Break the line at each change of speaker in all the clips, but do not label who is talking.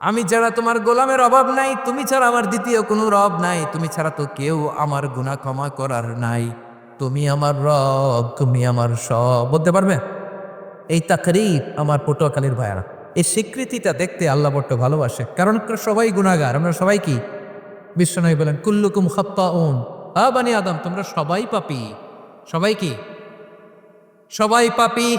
আমি ছাড়া তোমার গোলামের অভাব নাই, তুমি ছাড়া আমার দ্বিতীয় কোনো রব নাই। তুমি ছাড়া তো কেউ আমার গুণা ক্ষমা করার নাই। তুমি আমার রব, তুমি আমার সব। বলতে পারবে? এই তাকরিব আমার পটুয়াখালীর ভাইয়ারা। এই স্বীকৃতিটা দেখতে আল্লাহ বড্ড ভালোবাসে। কারণ সবাই গুণাগার আমরা সবাই কি? বিশ্বনবী বলেন, কুল্লুকুম খাপ্পা উন বানি আদম, তোমরা সবাই পাপি। সবাই কি? সবাই পাপি।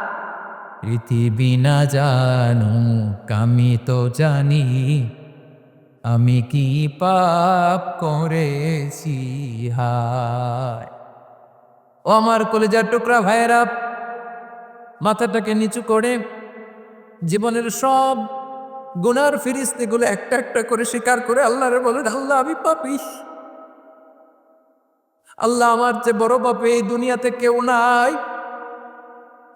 পৃথিবী না জানুক, আমি তো জানি আমি কি পাপ করেছি, হায়। ও আমার কলেজার টুকরা ভাইয়েরা, মাথাটাকে নিচু করে জীবনের সব গুনার ফিরিস্তিগুলো একটা একটা করে স্বীকার করে আল্লাহরে বলেন, আল্লাহ, আমি পাপি। আল্লাহ, আমার যে বড় পাপে এই দুনিয়াতে কেউ নাই।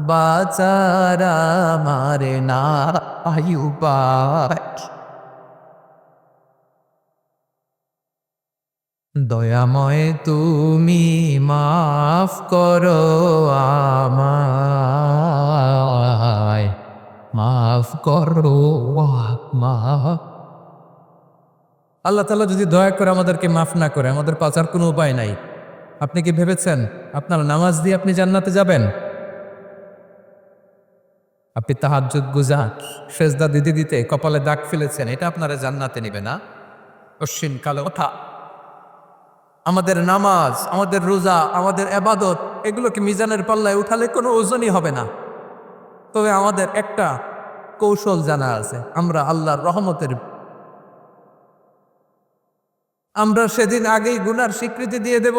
বাচার মারে না আয়ু দয়াময় তুমি মাফ করো আমায়। মাফ করো মাফ আল্লাহ তালা যদি দয়া করে আমাদেরকে মাফ না করে, আমাদের পাচার কোনো উপায় নাই। আপনি কি ভেবেছেন আপনার নামাজ দিয়ে আপনি জান্নাতে যাবেন? আপনি তাহাজ্জুদ গুজা সেজদা দিতে দিতে কপালে দাগ ফেলেছেন, এটা আপনারা জান্নাতে নেবে না। অশ্বিন কালো কথা। আমাদের নামাজ, আমাদের রোজা, আমাদের এবাদত এগুলোকে মিজানের পাল্লায় উঠালে কোনো ওজনই হবে না। তবে আমাদের একটা কৌশল জানা আছে, আমরা আল্লাহর রহমতের। আমরা সেদিন আগেই গুনার স্বীকৃতি দিয়ে দেব।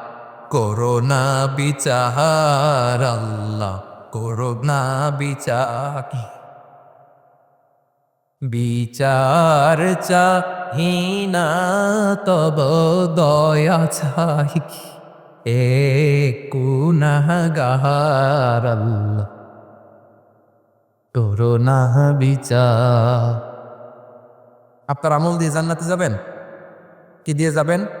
করোনা বিচার, আল্লাহ করোনা বিচার বিচার চাহিনা তব দয়া চাই এ কুনাগার আল্লাহ করোনা বিচার। আপনার আমল দিয়ে জান্নাতে যাবেন? কি দিয়ে যাবেন?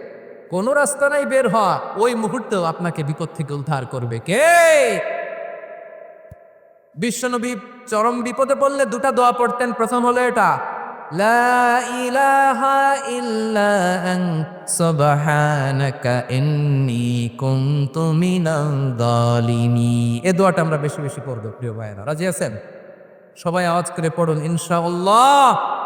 কোনো রাস্তা নাই বের হওয়া। ওই মুহূর্তেও আপনাকে বিপদ থেকে উদ্ধার করবে। কে? বিশ্বনবী চরম বিপদে পড়লে দুটা দোয়া পড়তেন। প্রথম হলো এটা জালিমিন দোয়াটা আমরা বেশি বেশি পড়ব, প্রিয় ভাইরা রাজি আছেন? সবাই আওয়াজ করে পড়ুন, ইনশাআল্লাহ।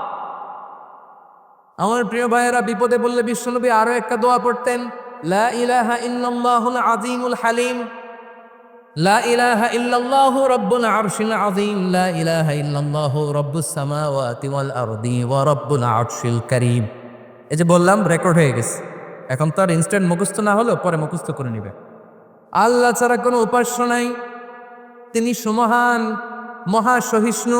আমার প্রিয় ভাইয়েরা, বিপদে বললে বিশ্বনবী আরও একটা দোয়া পড়তেন, লা ইলাহা ইল্লাল্লাহুল আজিমুল হালিম, লা ইলাহা ইল্লাল্লাহু রাব্বুল আরশিল আযীম, লা ইলাহা ইল্লাল্লাহু রাব্বুস সামাওয়াতি ওয়াল আরদি ওয়া রাব্বুল আরশিল কারীম। এই যে বললাম রেকর্ড হয়ে গেছে। এখন তো আর ইনস্ট্যান্ট মুখস্থ না হলেও পরে মুখস্থ করে নিবে। আল্লাহ ছাড়া কোনো উপাস্য নাই। তিনি সুমহান মহাসহিষ্ণু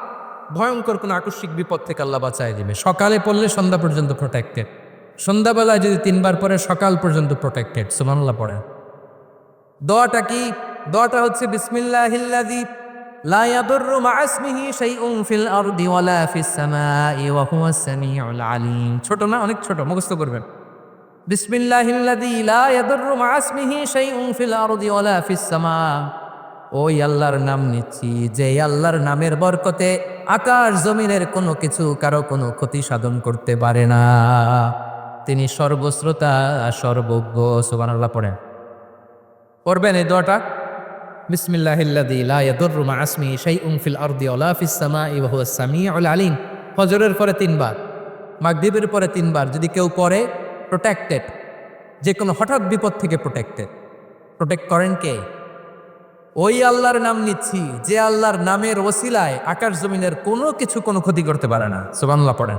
ভয়ঙ্কর কোনো আকস্মিক বিপদ থেকে আল্লাহ বাঁচায় দিবে। সকালে পড়লে সন্ধ্যা পর্যন্ত প্রোটেক্টেড সন্ধ্যাবেলায় যদি তিনবার পরে সকাল পর্যন্ত প্রোটেক্টেড সুমানুল্লাহ পড়ে দোয়াটা কি? দোয়াটা হচ্ছে, বিসমিল্লাহিল্লাযী লা ফিল ছোট না, অনেক ছোট, মুখস্থ করবেন। শাইউন ফিল ওই আল্লাহর নাম নিচ্ছি, যে আল্লাহর নামের বরকতে আকাশ জমিনের কোনো কিছু কারও কোনো ক্ষতি সাধন করতে পারে না। তিনি সর্বশ্রোতা, সর্বজ্ঞ, সুবহানাল্লাহ পড়েন। পড়বেন এই দোয়াটা? আলিম। ফজরের পরে তিনবার, মাগরিবের পরে তিনবার যদি কেউ পড়ে প্রোটেক্টেড যে কোনো হঠাৎ বিপদ থেকে প্রোটেক্টেড প্রোটেক্ট করেন কে? ওই আল্লাহর নাম নিচ্ছি, যে আল্লাহর নামের ওসিলায় আকাশ জমিনের কোনো কিছু কোনো ক্ষতি করতে পারে না। সোবানুল্লাহ পড়েন।